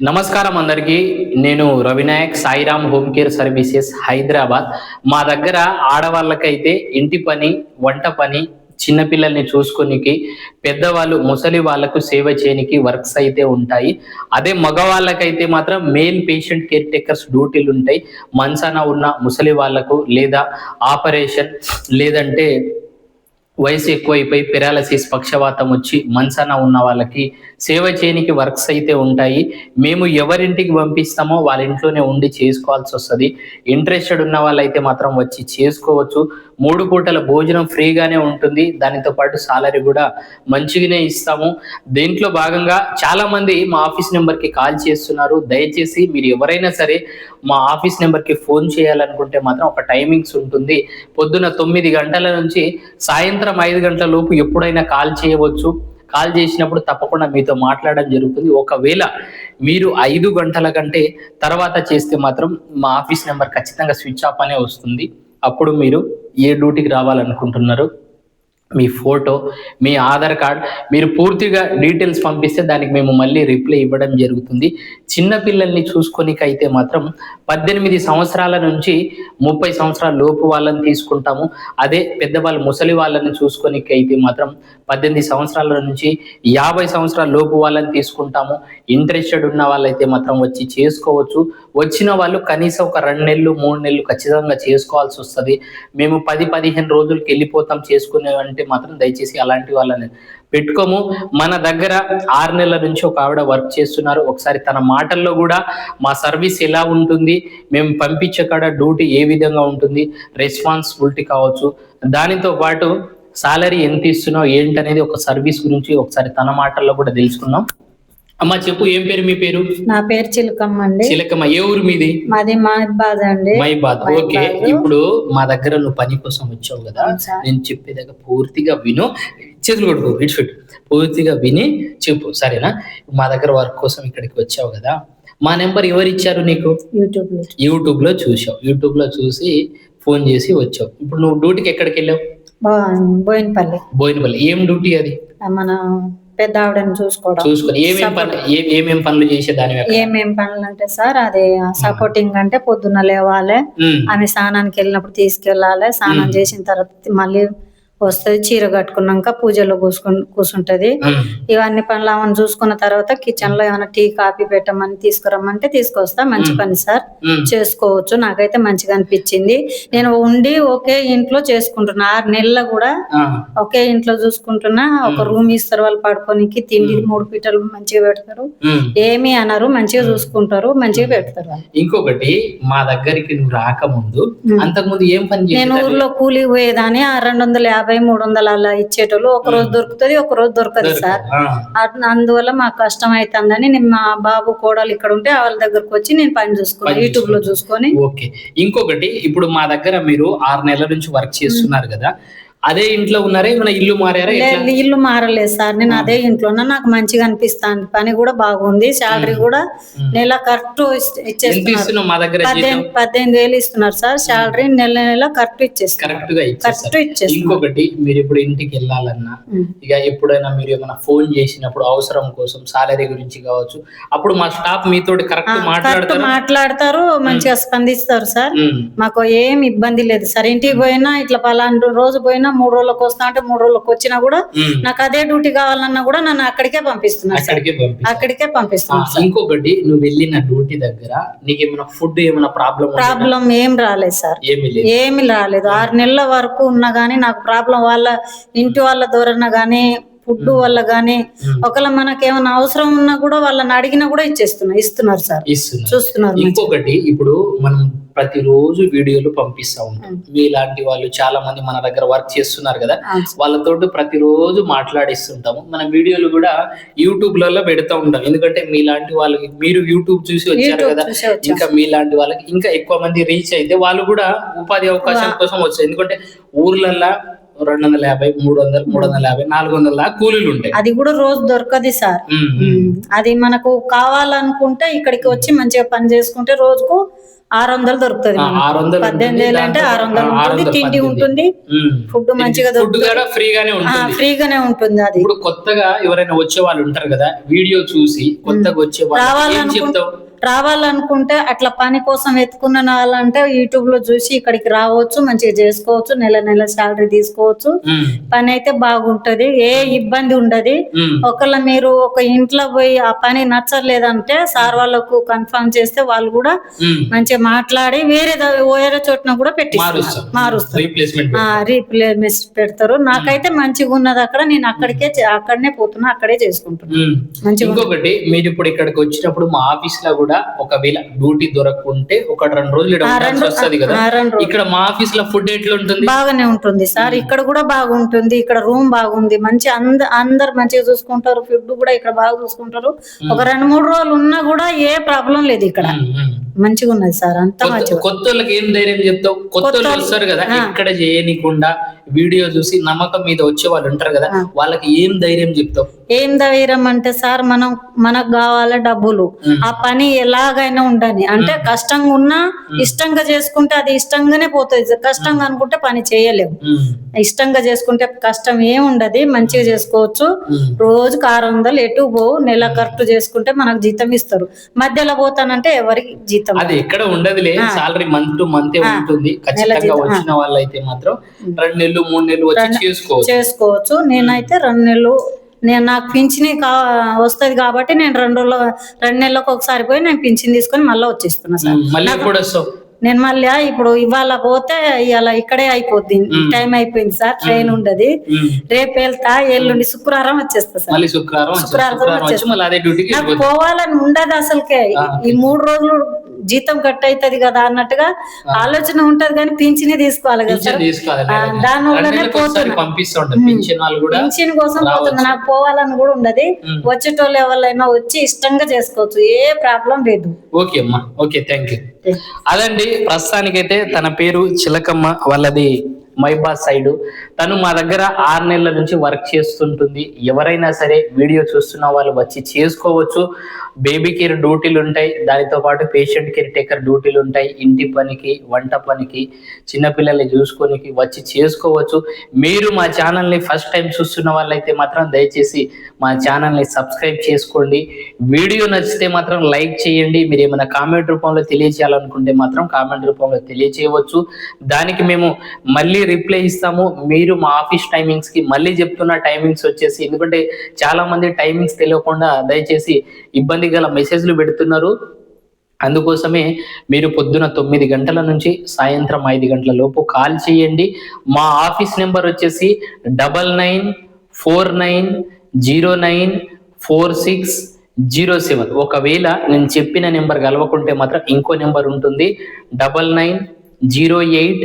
నమస్కారం అందరికీ. నేను Ravinayak Sairam home care services Hyderabad. మా దగ్గర ఆడవాళ్ళకైతే ఇంటి పని వంట పని చిన్నపిల్లల్ని చూసుకునికి పెద్దవాళ్ళు ముసలి వాళ్ళకు సేవ చేయనికి వర్క్స్ అయితే ఉంటాయి. అదే మగవాళ్ళకైతే మాత్రం మెయిన్ పేషెంట్ కేర్ టేకర్స్ డ్యూటీలు ఉంటాయి. మంచాన ఉన్న ముసలి వాళ్ళకు లేదా ఆపరేషన్ లేదంటే వయసు ఎక్కువైపోయి పెరాలసిస్ పక్షవాతం వచ్చి మన్సన ఉన్న వాళ్ళకి సేవ చేయనికి వర్క్స్ అయితే ఉంటాయి. మేము ఎవరింటికి పంపిస్తామో వాళ్ళ ఇంట్లోనే ఉండి చేసుకోవాల్సి వస్తుంది. ఇంట్రెస్టెడ్ ఉన్న వాళ్ళైతే మాత్రం వచ్చి చేసుకోవచ్చు. మూడు పూటల భోజనం ఫ్రీగానే ఉంటుంది. దానితో పాటు సాలరీ కూడా మంచిగానే ఇస్తాము. దీంట్లో భాగంగా చాలా మంది మా ఆఫీస్ నెంబర్కి కాల్ చేస్తున్నారు. దయచేసి మీరు ఎవరైనా సరే మా ఆఫీస్ నెంబర్కి ఫోన్ చేయాలనుకుంటే మాత్రం ఒక టైమింగ్స్ ఉంటుంది. పొద్దున తొమ్మిది గంటల నుంచి సాయంత్రం ఐదు గంటల లోపు ఎప్పుడైనా కాల్ చేయవచ్చు. కాల్ చేసినప్పుడు తప్పకుండా మీతో మాట్లాడడం జరుగుతుంది. ఒకవేళ మీరు ఐదు గంటల కంటే తర్వాత చేస్తే మాత్రం మా ఆఫీస్ నెంబర్ ఖచ్చితంగా స్విచ్ ఆఫ్ అనే వస్తుంది. అప్పుడు మీరు ఏ డ్యూటీకి రావాలనుకుంటున్నారు? మీ ఫోటో మీ ఆధార్ కార్డ్ మీరు పూర్తిగా డీటెయిల్స్ పంపిస్తే దానికి మేము మళ్ళీ రిప్లై ఇవ్వడం జరుగుతుంది. చిన్న పిల్లల్ని చూసుకొనికైతే మాత్రం పద్దెనిమిది సంవత్సరాల నుంచి ముప్పై సంవత్సరాల లోపు వాళ్ళని తీసుకుంటాము. అదే పెద్దవాళ్ళు ముసలి వాళ్ళని చూసుకొనికైతే మాత్రం పద్దెనిమిది సంవత్సరాల నుంచి యాభై సంవత్సరాల లోపు వాళ్ళని తీసుకుంటాము. ఇంట్రెస్టెడ్ ఉన్న వాళ్ళైతే మాత్రం వచ్చి చేసుకోవచ్చు. వచ్చిన వాళ్ళు కనీసం ఒక రెండు నెలలు మూడు నెలలు ఖచ్చితంగా చేసుకోవాల్సి వస్తుంది. మేము పది పదిహేను రోజులకి వెళ్ళిపోతాం చేసుకునే ఉంటే మాత్రం దయచేసి అలాంటి వాళ్ళని పెట్టుకోము. మన దగ్గర ఆరు నెలల నుంచి ఒక ఆవిడ వర్క్ చేస్తున్నారు. ఒకసారి తన మాటల్లో కూడా మా సర్వీస్ ఎలా ఉంటుంది మేము పంపించే కాడ డ్యూటీ ఏ విధంగా ఉంటుంది రెస్పాన్సిబిలిటీ కావచ్చు. దానితో పాటు సాలరీ ఎంత ఇస్తున్నావు ఏంటనేది ఒక సర్వీస్ గురించి ఒకసారి తన మాటల్లో కూడా తెలుసుకుందాం. అమ్మ చెప్పు ఏం పేరు మీ పేరు? నా పేరు చిలకమ్మ అండి. చిలకమ్మ ఏ ఊరు మీది? మాది మహబాద్ అండి. మైబాద్ ఓకే. ఇప్పుడు మా దగ్గర నువ్వు పని కోసం వచ్చావు కదా. నేను చెప్పేదాకా పూర్తిగా విను. చేతులు కొడుకో ఇటు పూర్తిగా విని చెప్పు సరేనా? మా దగ్గర వర్క్ కోసం ఇక్కడికి వచ్చావు కదా మా నెంబర్ ఎవరు ఇచ్చారు నీకు? యూట్యూబ్లో. యూట్యూబ్లో చూసావు యూట్యూబ్లో చూసి ఫోన్ చేసి వచ్చావు. ఇప్పుడు నువ్వు డ్యూటీకి ఎక్కడికి వెళ్ళావు? బోయినపల్లి. బోయినపల్లి. ఏం డ్యూటీ అది? మన పెద్ద ఆవిడని చూసుకోవడం. చూసుకొని ఏమేం పనులు ఏమేం పనులు ఏమేం అంటే సార్ అది సపోర్టింగ్ అంటే పొద్దున్న లేవాలి ఆమె స్నానానికి వెళ్ళినప్పుడు తీసుకెళ్ళాలి స్నానం చేసిన తర్వాత మళ్ళీ వస్తది చీర కట్టుకున్నాక పూజలో కూసుకుని కూర్చుంటది ఇవన్నీ పనులు ఆమెను చూసుకున్న తర్వాత కిచెన్లో ఏమైనా టీ కాఫీ పెట్టమని తీసుకురమ్మంటే తీసుకొస్తా మంచి పని సార్. చేసుకోవచ్చు నాకైతే మంచిగా అనిపించింది. నేను ఉండి ఒకే ఇంట్లో చేసుకుంటున్నా ఆరు నెలలు కూడా ఒకే ఇంట్లో చూసుకుంటున్నా ఒక రూమ్ ఇస్తారు వాళ్ళు పడుకోనికి తిండి మూడు పీటలు మంచిగా పెడతారు. ఏమి అనరు మంచిగా చూసుకుంటారు మంచిగా పెడతారు. ఇంకొకటి మా దగ్గరికి నువ్వు రాకముందు. అంతకుముందు ఏం పని నేను? ఊర్లో కూలికి పోయేదాన్ని ఆ రెండు వందల యాభై మూడు వందలు అలా ఇచ్చేటోళ్ళు ఒక రోజు దొరుకుతుంది ఒక రోజు దొరకదు సార్. అందువల్ల మాకు కష్టం అవుతుందని నేను మా బాబు కోడలు ఇక్కడ ఉంటే వాళ్ళ దగ్గరకు వచ్చి నేను పని చూసుకున్నాను యూట్యూబ్లో చూసుకొని. ఓకే. ఇంకొకటి ఇప్పుడు మా దగ్గర మీరు ఆరు నెలల నుంచి వర్క్ చేస్తున్నారు కదా. అదే ఇంట్లో ఉన్నారా? ఏమైనా ఇల్లు మారారా? ఇల్లు మారలేదు సార్. నేను అదే ఇంట్లోనే నాకు మంచిగా అనిపిస్తాను పని కూడా బాగుంది. శాలరీ కూడా నెల కరెక్ట్ ఇచ్చేస్తున్నారు. మా దగ్గర పద్దెనిమిది పద్దెనిమిది వేలు ఇస్తున్నారు సార్. శాలరీ నెల నెల కరెక్ట్ ఇచ్చేస్తారు కరెక్ట్గా ఇచ్చేస్తారు. కరెక్ట్ ఇచ్చేస్తున్నారు. ఇంకొకటి మీరు ఇప్పుడు ఇంటికి వెళ్ళాలన్నా. ఇక ఎప్పుడైనా మీరు ఏమైనా ఫోన్ చేసినప్పుడు అవసరం కోసం సాలరీ గురించి కావచ్చు అప్పుడు మా స్టాఫ్ మీతోటి కరెక్ట్ మాట్లాడతారు? మాట్లాడతారు. మంచిగా స్పందిస్తారు సార్. మాకు ఏం ఇబ్బంది లేదు. సార్ ఇంటికి పోయినా ఇట్లా పలానా రోజు పోయినా మూడు రోజులకు వస్తా అంటే మూడు రోజులకు వచ్చినా కూడా. నాకు అదే డ్యూటీ కావాలన్నా కూడా నన్ను అక్కడికే పంపిస్తున్నారు అక్కడికే పంపిస్తున్నారు సార్. ఇంకొకటి నువ్వు వెళ్ళిన డ్యూటీ దగ్గర నీకు ఏమైనా ఫుడ్ ఏమైనా ప్రాబ్లం ప్రాబ్లం ఏం రాలేదు సార్. ఏమీ లేదు. ఏమి రాలేదు. ఆరు నెలల వరకు ఉన్నా గానీ నాకు ప్రాబ్లం వాళ్ళ ఇంటి వాళ్ళ దూరన గానీ ఫుడ్ వల్ల గానీ. ఒకవేళ మనకేమైనా అవసరం ఉన్నా కూడా వాళ్ళని అడిగినా కూడా ఇచ్చేస్తున్నారు ఇస్తున్నారు సార్. ఇస్తున్నారు. చూస్తున్నారు. ఇంకొకటి ఇప్పుడు మనం ప్రతిరోజు వీడియోలు పంపిస్తా ఉంటాం. మీలాంటి వాళ్ళు చాలా మంది మన దగ్గర వర్క్ చేస్తున్నారు కదా. వాళ్ళతోటి ప్రతిరోజు మాట్లాడిస్తుంటాము. మన వీడియోలు కూడా యూట్యూబ్లలో పెడతా ఉంటాం. ఎందుకంటే మీలాంటి వాళ్ళకి మీరు యూట్యూబ్ చూసి వచ్చారు కదా. ఇంకా మీలాంటి వాళ్ళకి ఇంకా ఎక్కువ మంది రీచ్ అయితే వాళ్ళు కూడా ఉపాధి అవకాశం కోసం వచ్చారు. ఎందుకంటే ఊర్లల్లో రెండు వందల యాభై మూడు వందలు మూడు వందల యాభై నాలుగు వందల కూలీలు ఉంటాయి. అది కూడా రోజు దొరకదు సార్. అది మనకు కావాలనుకుంటే ఇక్కడికి వచ్చి మంచిగా పని చేసుకుంటే రోజుకు ఆరు వందలు దొరుకుతుంది ఆరు వందలు పద్దెనిమిది. వేలు అంటే ఆరు వందలు ఉంటుంది తిండి. ఉంటుంది. ఫుడ్ మంచిగా ఫుడ్ దొరుకుతుంది ఫ్రీగానే ఉంటుంది ఫ్రీగానే ఉంటుంది అది ఇప్పుడు కొత్తగా ఎవరైనా వచ్చే వాళ్ళు ఉంటారు కదా వీడియో చూసి కొత్తగా వచ్చే వాళ్ళు రావాలనుకుంటే రావాలనుకుంటే అట్లా పని కోసం వెతుకున్న వాళ్ళంటే యూట్యూబ్లో చూసి ఇక్కడికి రావచ్చు మంచిగా చేసుకోవచ్చు నెల నెల శాలరీ తీసుకోవచ్చు. పని అయితే బాగుంటది ఏ ఇబ్బంది ఉండదు. ఉమ్. ఒకవేళ మీరు ఒక ఇంట్లో పోయి ఆ పని నచ్చలేదంటే సార్ వాళ్ళకు కన్ఫర్మ్ చేస్తే వాళ్ళు కూడా. మంచిగా మాట్లాడి వేరే వేరే చోట్న కూడా మారుస్తాం మారుస్తారు. రీప్లేస్మెంట్ రీప్లేస్ పెడతారు. నాకైతే మంచిగా ఉన్నది అక్కడ నేను అక్కడికే అక్కడనే పోతున్నా అక్కడే చేసుకుంటున్నా. మంచిగా. ఇంకొకటి మీరు ఇప్పుడు ఇక్కడికి వచ్చినప్పుడు మా ఆఫీస్లో కూడా ఒకవేళ డ్యూటీ దొరకకుంటే ఒక రెండు రోజులు వస్తది కదా. ఇక్కడ మా ఆఫీస్లో ఫుడ్ ఎట్లా ఉంటుంది బాగానే ఉంటుంది సార్. ఇక్కడ కూడా బాగుంటుంది. ఇక్కడ రూమ్ బాగుంది. మంచి అంద అందరు మంచిగా చూసుకుంటారు. ఫుడ్ కూడా ఇక్కడ బాగా చూసుకుంటారు. ఒక రెండు మూడు రోజులు ఉన్నా కూడా ఏ ప్రాబ్లం లేదు ఇక్కడ. మంచిగా ఉన్నది సార్ అంతా కొత్త వాళ్ళకి ఏం ధైర్యం చెప్తావు? కొత్త వాళ్ళు వస్తారు కదా ఆ. ఎక్కడ చేయనీకుండా వీడియో చూసి నమ్మకం మీద వచ్చే వాళ్ళు ఉంటారు కదా. వాళ్ళకి ఏం ధైర్యం చెప్తావు? ఏం ధైర్యం అంటే సార్ మనం మనకు కావాలి డబ్బులు. ఆ పని ఎలాగైనా ఉండని అంటే కష్టంగా ఉన్నా ఇష్టంగా చేసుకుంటే అది ఇష్టంగానే పోతుంది. కష్టంగా అనుకుంటే పని చేయలేము. ఇష్టంగా చేసుకుంటే కష్టం ఏం ఉండదు మంచిగా చేసుకోవచ్చు. ఉమ్. రోజుకి ఆరు వందలు ఎటు పోవు నెల కరెక్ట్ చేసుకుంటే మనకు జీతం ఇస్తారు. మధ్యలో పోతానంటే ఎవరికి జీతం అది ఎక్కడ ఉండదులే సాలరీ మంత్ టు మంత్. ఉంటుంది. ఖచ్చితంగా జీతం. వచ్చిన వాళ్ళు అయితే మాత్రం రెండు నెలలు మూడు నెలలు వచ్చి చేసుకోవచ్చు. చేసుకోవచ్చు. నేనైతే రెండు నెలలు నేను నాకు పింఛని కా వస్తుంది కాబట్టి నేను రెండు రోజులు రెండు నెలలకు ఒకసారి పోయి నేను పింఛన్ తీసుకొని మళ్ళీ వచ్చేస్తున్నా సార్. మళ్ళీ ఎప్పుడు వస్తావు? నేను మళ్ళీ ఇప్పుడు ఇవాళ పోతే ఇవాళ ఇక్కడే అయిపోద్ది టైం అయిపోయింది సార్ ట్రైన్ ఉండదు. రేపు వెళ్తా ఎల్లుండి శుక్రవారం వచ్చేస్తా సార్. శుక్రవారం శుక్రవారం నాకు. పోవాలని ఉండదు అసలుకే. ఈ మూడు రోజులు జీతం కట్ అవుతుంది కదా అన్నట్టుగా ఆలోచన ఉంటది కానీ పింఛని తీసుకోవాలి కదా దాని వల్లనే పింఛన్ కోసం పోతుంది నాకు పోవాలని కూడా ఉండదు. వచ్చేటోళ్ళు ఎవరైనా వచ్చి ఇష్టంగా చేసుకోవచ్చు. ఏ ప్రాబ్లం లేదు. ఓకే అమ్మా. Okay thank you. అదండి ప్రస్తుతానికైతే తన పేరు చిలకమ్మ వాళ్ళది మైబా సైడ్. తను మా దగ్గర ఆరు నెలల నుంచి వర్క్ చేస్తుంటుంది. ఎవరైనా సరే వీడియో చూస్తున్న వాళ్ళు వచ్చి చేసుకోవచ్చు. బేబీ కేర్ డ్యూటీలు ఉంటాయి. దానితో పాటు పేషెంట్ కేర్ టేకర్ డ్యూటీలు ఉంటాయి. ఇంటి పనికి వంట పనికి చిన్నపిల్లల్ని చూసుకోనికి వచ్చి చేసుకోవచ్చు. మీరు మా ఛానల్ని ఫస్ట్ టైం చూస్తున్న వాళ్ళైతే మాత్రం దయచేసి మా ఛానల్ని సబ్స్క్రైబ్ చేసుకోండి. వీడియో నచ్చితే మాత్రం లైక్ చేయండి. మీరు ఏమైనా కామెంట్ రూపంలో తెలియజేయాలనుకుంటే మాత్రం కామెంట్ రూపంలో తెలియచేయవచ్చు దానికి మేము మళ్ళీ రిప్లై ఇస్తాము. మీరు మీరు మా ఆఫీస్ టైమింగ్స్కి మళ్ళీ చెప్తున్న టైమింగ్స్ వచ్చేసి ఎందుకంటే చాలా మంది టైమింగ్స్ తెలియకుండా దయచేసి ఇబ్బంది గల మెసేజ్లు పెడుతున్నారు. అందుకోసమే మీరు పొద్దున తొమ్మిది గంటల నుంచి సాయంత్రం ఐదు గంటల లోపు కాల్ చేయండి. మా ఆఫీస్ నెంబర్ వచ్చేసి double nine four nine zero nine four six zero seven ఒకవేళ నేను చెప్పిన నెంబర్ కలవకుంటే మాత్రం ఇంకో నెంబర్ ఉంటుంది. Double nine zero eight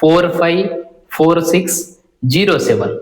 four five four six zero seven